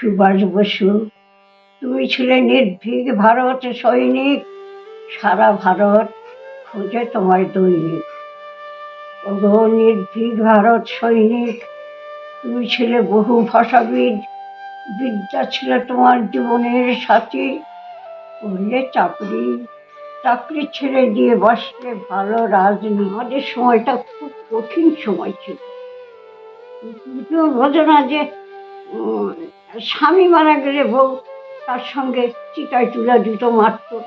সুভাষ বসু, তুমি ছিলে নির্ভীক ভারত সৈনিক। সারা ভারত খোঁজে তোমার দৈনিক। ওগো নির্ভীক ভারত সৈনিক, তুমি ছিলে বহু ভাষাবিদ। বিদ্যা ছিল তোমার জীবনের সাথী। করলে চাকরি চাকরি ছেড়ে দিয়ে বসলে ভালো রাজনীতি আমাদের সময়টা খুব কঠিন সময় ছিল। কেউ বোঝো না যে স্বামী মারা গেলে বউ তার সঙ্গে চিটায় তুলে দিত মারত।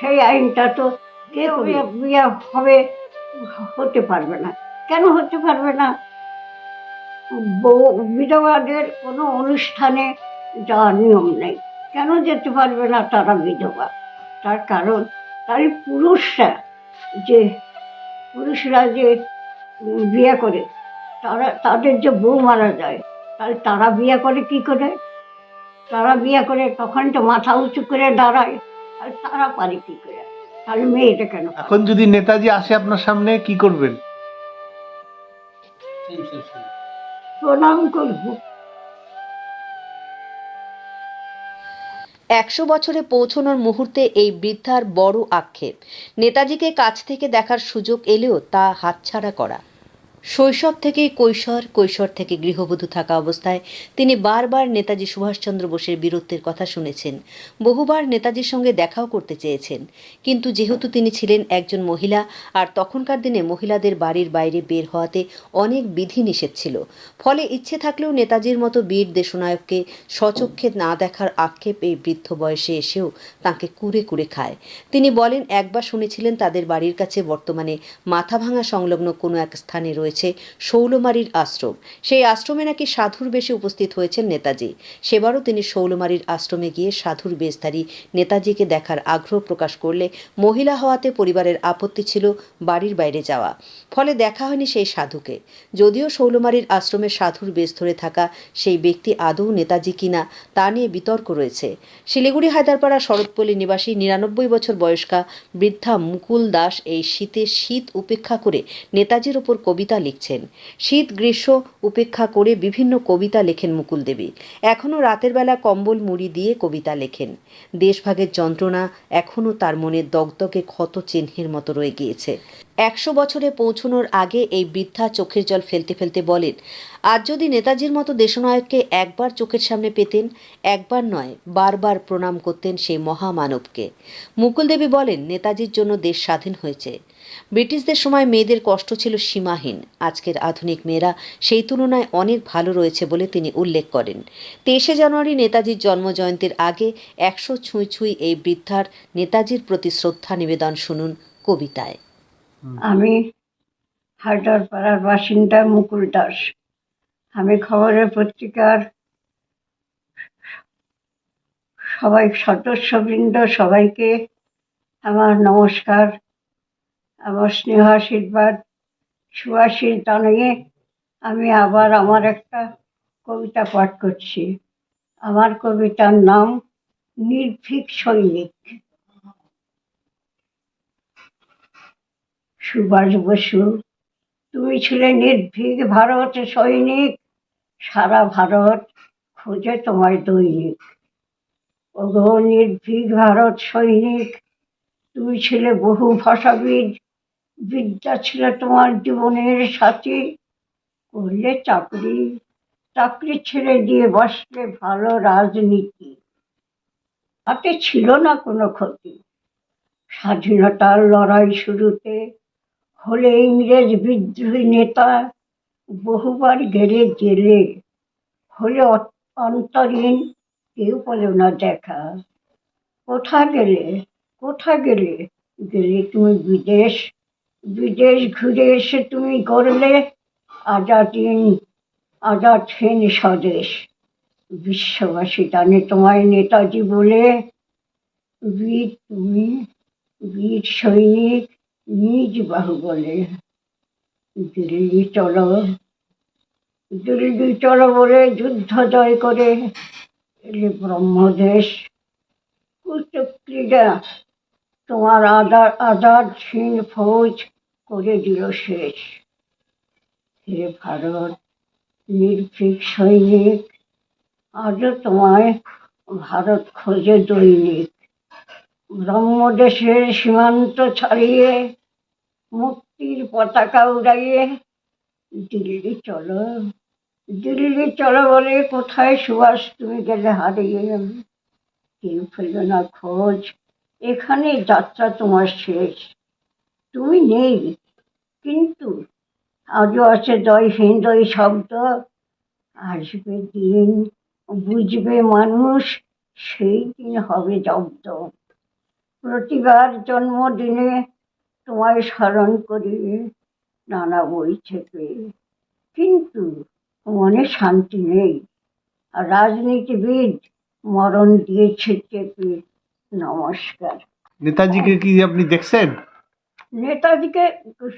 সেই আইনটা তো কেউ বিয়ে- বিয়ে হবে হতে পারবে না। কেন হতে পারবে না? বউ বিধবাদের কোনো অনুষ্ঠানে যাওয়ার নিয়ম নেই। কেন যেতে পারবে না তারা বিধবা? তার কারণ তার পুরুষরা যে পুরুষরা যে বিয়ে করে তারা তাদের যে বউ মারা যায় তাহলে তারা বিয়ে করে কি করে? তারা বিয়ে করে তখন তো মাথা উঁচু করে দাঁড়ায়। আর তারা পারে কি করে? তাহলে মেয়েটা কেন এখন যদি নেতাজি আসে আপনার সামনে কি করবেন? প্রণাম করব। একশো বছরে পৌঁছনোর মুহূর্তে এই বৃদ্ধার বড় আক্ষেপ। নেতাজিকে কাছ থেকে দেখার সুযোগ এলেও তা হাতছাড়া করা। শৈশব থেকেই কৈশোর কৈশোর থেকে গৃহবধূ থাকা অবস্থায় তিনি বারবার নেতাজি সুভাষচন্দ্র বোসের বীরত্বের কথা শুনেছেন। বহুবার নেতাজির সঙ্গে দেখাও করতে চেয়েছেন। কিন্তু যেহেতু তিনি ছিলেন একজন মহিলা, আর তখনকার দিনে মহিলাদের বাড়ির বাইরে বের হওয়াতে অনেক বিধি নিষেধ ছিল। ফলে ইচ্ছে থাকলেও নেতাজির মতো বীর দেশনায়ককে স্বচক্ষে না দেখার আক্ষেপ এই বৃদ্ধ বয়সে এসেও তাকে কুরে কুরে খায়। তিনি বলেন, একবার শুনেছিলেন তাদের বাড়ির কাছে বর্তমানে মাথাভাঙা সংলগ্ন কোনো এক স্থানে রয়েছে। শৌলমারির আশ্রম। সেই আশ্রমে নাকি সাধুর বেশে উপস্থিত হয়েছেন নেতাজি। সেবারও তিনি শৌলমারির আশ্রমে গিয়ে সাধুর বেশধারী নেতাজিকে দেখার আগ্রহ প্রকাশ করলে মহিলা হওয়াতে পরিবারের আপত্তি ছিল বাড়ির বাইরে যাওয়া। ফলে দেখা হয়নি সেই সাধুকে। যদিও শৌলমারির আশ্রমে সাধুর বেশ ধরে থাকা সেই ব্যক্তি আদৌ নেতাজি কিনা তা নিয়ে বিতর্ক রয়েছে। শিলিগুড়ি হায়দারপাড়া শরৎপল্লী নিবাসী নিরানব্বই বছর বয়স্কা বৃদ্ধা মুকুল দাস এই শীতে শীত উপেক্ষা করে নেতাজির ওপর কবিতা লিখছেন। শীত, গ্রীষ্ম উপেক্ষা করে বিভিন্ন কবিতা লেখেন মুকুল দেবী। এখনও রাতের বেলা কম্বল মুড়ি দিয়ে কবিতা লেখেন। দেশভাগের যন্ত্রণা এখনও তার মনে দগদগে ক্ষত চিহ্নের মতো রয়ে গিয়েছে। একশো বছরে পৌঁছনোর আগে এই বৃদ্ধা চোখের জল ফেলতে ফেলতে বলেন, আজ যদি নেতাজির মতো দেশনায়ককে একবার চোখের সামনে পেতেন, একবার নয়, বারবার প্রণাম করতেন সেই মহামানবকে। মুকুল দেবী বলেন, নেতাজির জন্য দেশ স্বাধীন হয়েছে। ব্রিটিশদের সময় মেয়েদের কষ্ট ছিল সীমাহীন। আজকের আধুনিক মেয়েরা সেই তুলনায় অনেক ভালো রয়েছে বলে তিনি উল্লেখ করেন। তেইশে জানুয়ারি নেতাজির জন্মজয়ন্তীর আগে একশো ছুঁই ছুঁই এই বৃদ্ধার নেতাজির প্রতি শ্রদ্ধা নিবেদন শুনুন কবিতায়। আমি হায়দরপাড়ার বাসিন্দা মুকুল দাস। আমি খবরের পত্রিকার সবাই সদস্যবৃন্দ, সবাইকে আমার নমস্কার। আমার স্নেহ আশীর্বাদ, সুআশীর জানিয়ে আমি আবার আমার একটা কবিতা পাঠ করছি। আমার কবিতার নাম নির্ভীক সৈনিক। সুভাষ বসু, তুমি ছিলে নির্ভীক ভারত সৈনিক, সারা ভারত খোঁজে তোমার দৈনিক। ওগো নির্ভীক ভারত সৈনিক, তুমি ছিলে বহু ভাষাবিদ বিদ্যা ছিল তোমার জীবনের সাথী। করলে চাকরি চাকরি ছেড়ে দিয়ে বসলে ভালো রাজনীতি। তাতে ছিল না কোনো ক্ষতি। স্বাধীনতার লড়াই শুরুতে হলে ইংরেজ বিদ্রোহী নেতা বহুবার গেলে জেলে। হলে অন্তরীণ কেউ পেল না দেখা। কোথা গেলে কোথা গেলে? গেলে তুমি বিদেশ বিদেশ ঘুরে এসে তুমি গড়লে আজাদিন আজাদ হিন্দ স্বদেশ। বিশ্ববাসী জানে তোমায় নেতাজি বলে। বীর তুমি, বীর সৈনিক নিজ বাহু বলে। দিল্লি চলো দিল্লি চলো বলে যুদ্ধ জয় করে। এলে ব্রহ্মদেশ কুচক্রীরা তোমার আদার আদার সিং ফৌজ করে দিল শেষ। হে ভারত, নির্ভীক সৈনিক, আজও তোমায় ভারত খোঁজে দৈনিক। ব্রহ্মদেশের সীমান্ত ছাড়িয়ে, মুক্তির পতাকা উড়াইয়ে, দিল্লি চলো দিল্লি চলো বলে কোথায় সুভাষ তুমি গেলে হারিয়ে? কেউ ফেল না খোঁজ এখানে যাত্রা তোমার শেষ। তুমি নেই, কিন্তু আজও আছে দয় হৃদয় শব্দ। আসবে দিন, বুঝবে মানুষ, সেই দিন হবে জব্দ। প্রতিবার জন্মদিনে তোমায় স্মরণ করি, নানা বই থেকে। কিন্তু মনে শান্তি নেই। রাজনীতিবিদ মরণ দিয়েছে চেপে। নমস্কার। নেতাজিকে কি আপনি দেখছেন? নেতাজিকে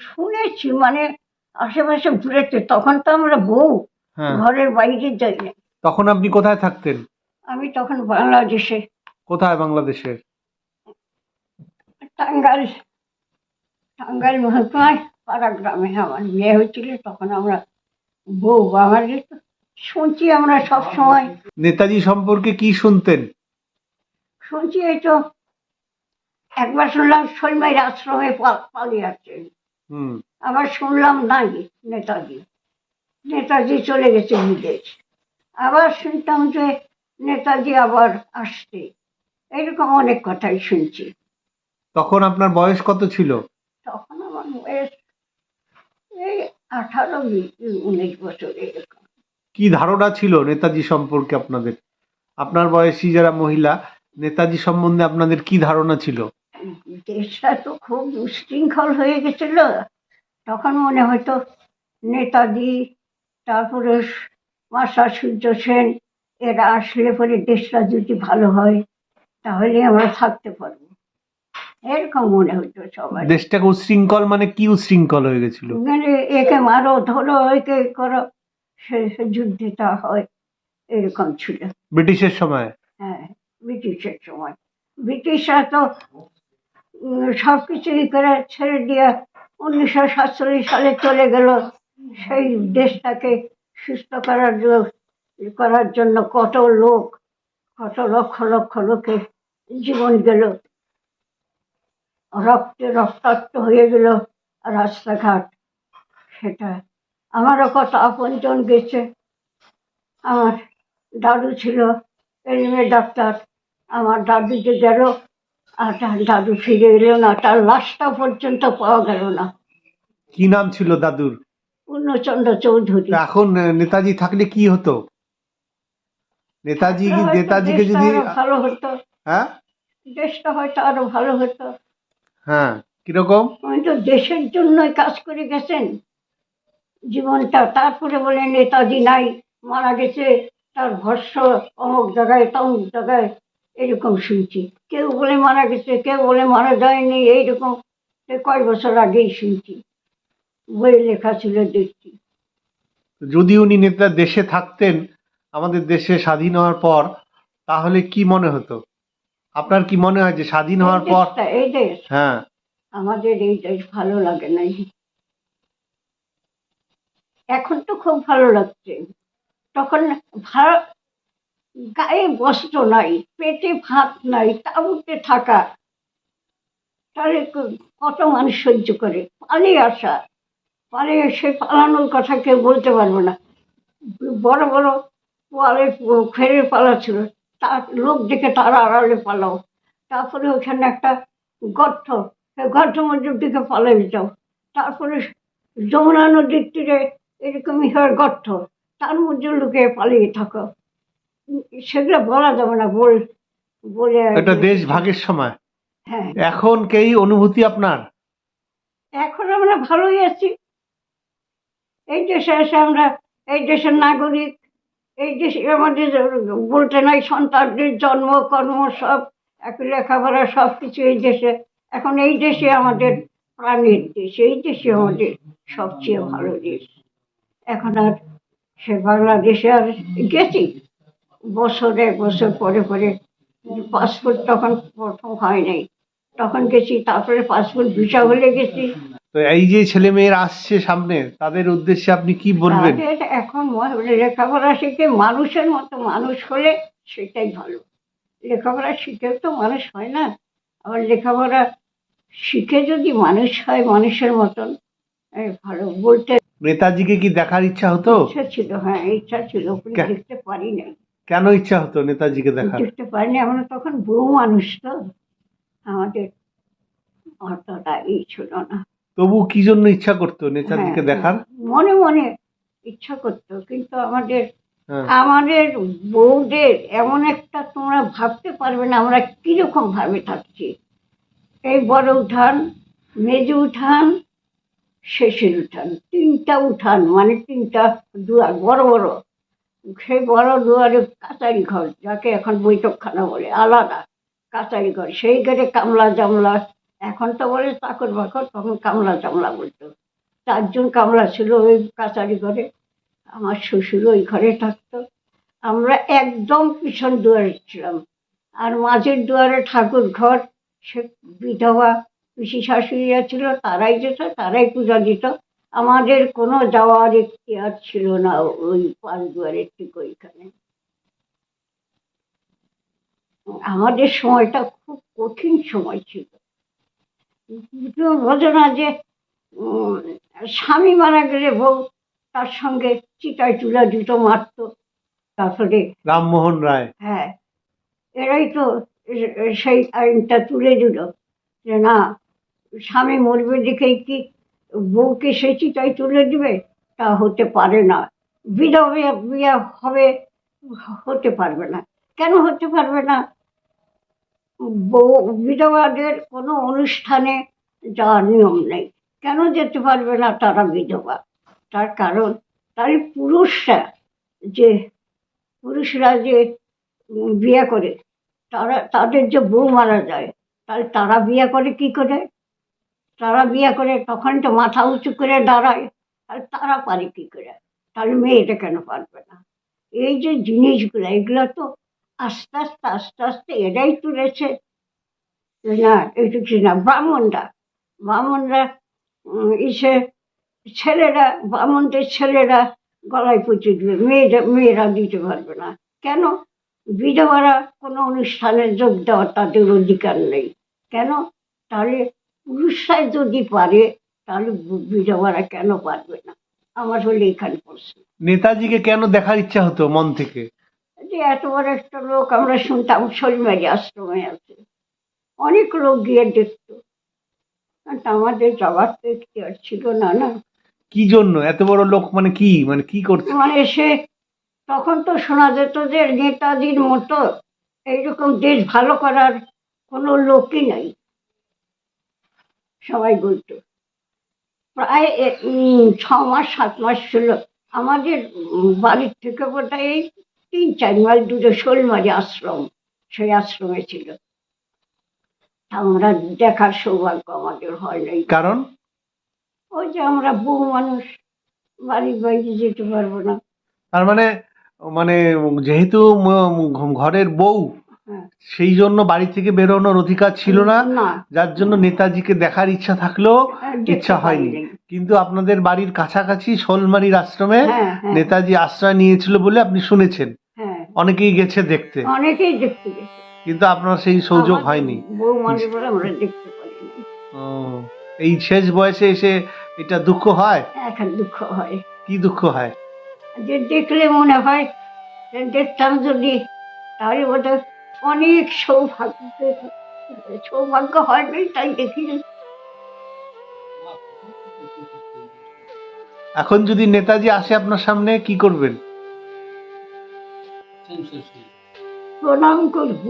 শুনেছি মানে আশেপাশে ঘুরেছে। তখন তো আমরা বউ হ্যাঁ। ঘরের বাইরে যাই না। তখন আপনি কোথায় থাকতেন? আমি তখন বাংলাদেশে। কোথায় বাংলাদেশের টাঙ্গাইল টাঙ্গাইল মহকুমায় পাড়া গ্রামে। আমার বিয়ে হয়েছিল তখন আমরা বউ আমাদের শুনছি আমরা সব সময়। নেতাজি সম্পর্কে কি শুনতেন? শুনছি এই তো একবার শুনলাম সৈমাইয়ের আশ্রমে পালিয়ে আছে আবার শুনলাম নাই নেতাজি। নেতাজি চলে গেছে বিদেশ। আবার শুনতাম যে নেতাজি আবার আসছে। এরকম অনেক কথাই শুনছি। তখন আপনার বয়স কত ছিল? তখন আমার বয়স এই আঠারো উনিশ বছর এরকম। কি ধারণা ছিল নেতাজি সম্পর্কে আপনাদের? আপনার বয়সী যারা মহিলা নেতাজি সম্বন্ধে আপনাদের কি ধারণা ছিল? দেশটা তো খুব উশৃঙ্খল হয়ে গেছিল। তখন মনে হতো নেতাজি তারপরে মাস্টার সূর্য সেন এরা আসলে পরে দেশটা যদি ভালো হয় তাহলে আমরা থাকতে পারব। এরকম মনে হতো সবাই। দেশটাকে উশৃঙ্খল মানে কি উশৃঙ্খল হয়ে গেছিল? মানে একে মারো ধরো একে করো সে সে যুদ্ধে হয় এরকম ছিল। ব্রিটিশের সময়? হ্যাঁ। ব্রিটিশের সময়। ব্রিটিশরা তো সব কিছু ই করে ছেড়ে দিয়ে উনিশশো সাতচল্লিশ সালে চলে গেল। সেই দেশটাকে সুস্থ করার করার জন্য কত লোক, কত লক্ষ লক্ষ লোকের জীবন গেল। রক্তে রক্তাক্ত হয়ে গেল রাস্তাঘাট। সেটা আমারও কত আপনজন গেছে। আমার দাদু ছিল এলিমে ডাক্তার। আমার দাদু যে গেল আর তার দাদু ফিরে এলো না তার লাশটা পর্যন্ত পাওয়া গেল না। কি নাম ছিল দাদুর? পূর্ণচন্দ্র চৌধুরী। এখন নেতাজি থাকলে কি হতো? নেতাজি নেতাজিকে যদি ভালো হতো। হ্যাঁ? দেশটা হয়তো আরও ভালো হতো। হ্যাঁ কীরকম? উনি তো দেশের জন্যই কাজ করে গেছেন। জীবনটা তারপরে বলে নেতাজি নাই মারা গেছে তার ভস্য অমুক জায়গায় তমুক জায়গায় এরকম শুনছি। কেউ বলে মারা গেছে কেউ বলে মারা যায়নি এইরকম। কয়েক বছর আগেই শুনছি। বই লেখা ছিল দেখছি যদি উনি নেতা দেশে থাকতেন আমাদের দেশে স্বাধীন হওয়ার পর তাহলে কি মনে হতো? আপনার কি মনে হয় যে স্বাধীন হওয়ার পর এই দেশ। হ্যাঁ। আমাদের এই দেশ ভালো লাগে নাই। এখন তো খুব ভালো লাগছে। তখন ভালো গায়ে বস্ত্র নাই, পেটে ভাত নাই তাবুতে থাকা। তাহলে কত মানুষ সহ্য করে? পালিয়ে আসা। পালিয়ে সে পালানোর কথা কেউ বলতে পারবে না। বড় বড় পোয়ালের ফেরের পালা ছিল। তার লোক দেখে তারা আড়ালে পালাও। তারপরে ওখানে একটা গর্ত। গর্ত মধ্যের দিকে পালিয়ে যাও। তারপরে যমুনা নদীর তীরে এরকমই হয় গর্ত। তার মধ্যে লুকিয়ে পালিয়ে থাকো। সেগুলো বলা যাবে না বল বলে এটা দেশ ভাগের সময়। হ্যাঁ। এখন কেই অনুভূতি আপনার? এখন আমরা ভালোই আছি। এই দেশে এসে আমরা এই দেশের নাগরিক এই দেশে আমাদের বলতে নাই সন্তানদের জন্ম কর্ম সব এক লেখাপড়া সব কিছু এই দেশে। এখন এই দেশে আমাদের প্রাণের দেশ এই দেশে আমাদের সবচেয়ে ভালো দেশ। এখন আর সে বাংলাদেশে আর গেছি। বছর এক বছর পরে পরে পাসপোর্ট তখন প্রথম হয় নাই। তখন গেছি তারপরে পাসপোর্ট ভিসা হলে গেছি। তো এই যে ছেলে মেয়েরা আসছে সামনে তাদের উদ্দেশ্যে আপনি কি বলবেন? তাদের এখন ম- লেখাপড়া শিখে মানুষের মতো মানুষ হলে সেটাই ভালো। লেখাপড়া শিখেও তো মানুষ হয় না। আবার লেখাপড়া শিখে যদি মানুষ হয় মানুষের মতন এই ভালো। বলতে নেতাজিকে কি দেখার ইচ্ছা হতো? ইচ্ছা ছিল হ্যাঁ ইচ্ছা ছিল কিন্তু কে- দেখতে পারি নাই। কেন ইচ্ছা হতো নেতাজিকে দেখার? দেখতে পারিনি। আমরা তখন বউ মানুষ তো আমাদের অতটা ই ছিল না। তবু কি জন্য ইচ্ছা করতো নেতাজিকে হ্যাঁ, দেখার? মনে মনে ইচ্ছা করতো কিন্তু আমাদের হ্যাঁ। আমাদের বউদের এমন একটা তোমরা ভাবতে পারবে না আমরা কীরকম ভাবে থাকছি। এই বড় উঠান মেজ উঠান শেষের উঠান তিনটা উঠান মানে তিনটা দুয়ার বড় বড়। সেই বড় দুয়ারে কাচারি ঘর, যাকে এখন বৈঠকখানা বলে, আলাদা কাচারি ঘর। সেই ঘরে কামলা জামলা, এখন তো বলে চাকর বাকর, তখন কামলা জামলা বলতো। চারজন কামলা ছিল ওই কাচারি ঘরে, আমার শ্বশুর ওই ঘরে থাকতো। আমরা একদম পিছন দুয়ারে ছিলাম। আর মাঝের দুয়ারে ঠাকুর ঘর, সে বিধবা পিসি শাশুড়িরা ছিল, তারাই যেত, তারাই পূজা দিত। আমাদের কোনো যাওয়ার আর ছিল না ওই পাঁচ দুয়ারের ঠিক ওইখানে। আমাদের সময়টা খুব কঠিন সময় ছিল। কেউ বোঝো না যে স্বামী মারা গেলে বউ তার সঙ্গে চিতায় তুলে দিত মারতো তারপরে রামমোহন রায়। হ্যাঁ এরাই তো সেই আইনটা তুলে দিল যে না স্বামী মরবে দেখেই কি বউকে সে চিতায় তুলে দিবে, তা হতে পারে না। বিধবা বিয়ে হবে, হতে পারবে না। কেন হতে পারবে না? বউ, বিধবাদের কোনো অনুষ্ঠানে যাওয়ার নিয়ম নেই। কেন যেতে পারবে না তারা বিধবা? তার কারণ তাই পুরুষরা যে পুরুষরা যে বিয়ে করে, তারা, তাদের যে বউ মারা যায়, তাহলে তারা বিয়ে করে কি করে? তারা বিয়ে করে তখন তো মাথা উঁচু করে দাঁড়ায়। তাহলে তারা পারে কি করে? তাহলে মেয়েটা কেন পারবে না? এই যে জিনিসগুলো, এগুলো তো আস্তে আস্তে আস্তে আস্তে এরাই তুলেছে। না এইটুকু না ব্রাহ্মণরা ব্রাহ্মণরা ইসে ছেলেরা ব্রাহ্মণদের ছেলেরা গলায় পুঁছে দিবে। মেয়েরা মেয়েরা দিতে পারবে না। কেন? বিধবারা কোনো অনুষ্ঠানে যোগ দেওয়ার তাদের অধিকার নেই। কেন? তাহলে পুরুষরাই যদি পারে তাহলে বিধবারা কেন পারবে না? আমার হলে এখানে প্রশ্ন। নেতাজিকে কেন দেখার ইচ্ছা হতো মন থেকে? যে এত বড় একটা লোক আমরা শুনতাম শৈলমারি আশ্রমে আছে। অনেক লোক গিয়ে দেখতো। আমাদের যাওয়ার তো আর ছিল না না? কি জন্য? এত বড় লোক মানে কি? মানে কি করছে? মানে সে তখন তো শোনা যেত যে নেতাজির মতো এইরকম দেশ ভালো করার কোনো লোকই নাই। সবাই বলতো। প্রায় ছ মাস সাত মাস ছিল। আমাদের বাড়ির থেকে বোধহয় তিন চার মাইল দূরে শোলমারি আশ্রম সেই আশ্রমে ছিল। আমরা দেখার সৌভাগ্য আমাদের হয় নাই। কারণ? ওই যে আমরা বউ মানুষ বাড়ির বাইরে যেতে পারব না। তার মানে মানে যেহেতু ঘরের বউ। সেই জন্য বাড়ি থেকে বেরোনোর অধিকার ছিল না। যার জন্য নেতাজিকে দেখার ইচ্ছা থাকলেও ইচ্ছা হয়নি। কিন্তু আপনাদের বাড়ির কাছাকাছি শোলমারির আশ্রমে হ্যাঁ হ্যাঁ, নেতাজি আশ্রয় নিয়েছিল বলে আপনি শুনেছেন। হ্যাঁ। অনেকেই গেছে দেখতে। অনেকেই দেখতে কিন্তু আপনার সেই সুযোগ হয়নি। এই শেষ বয়সে এসে এটা দুঃখ হয়? দুঃখ হয়। কি দুঃখ হয়? যে দেখলে মনে হয় দেখতাম যদি তাহলে ওটা অনেক সৌভাগ্য। সৌভাগ্য হয় নাই তাই দেখি এখন যদি নেতাজি আসে আপনার সামনে কি করবেন? প্রণাম করব।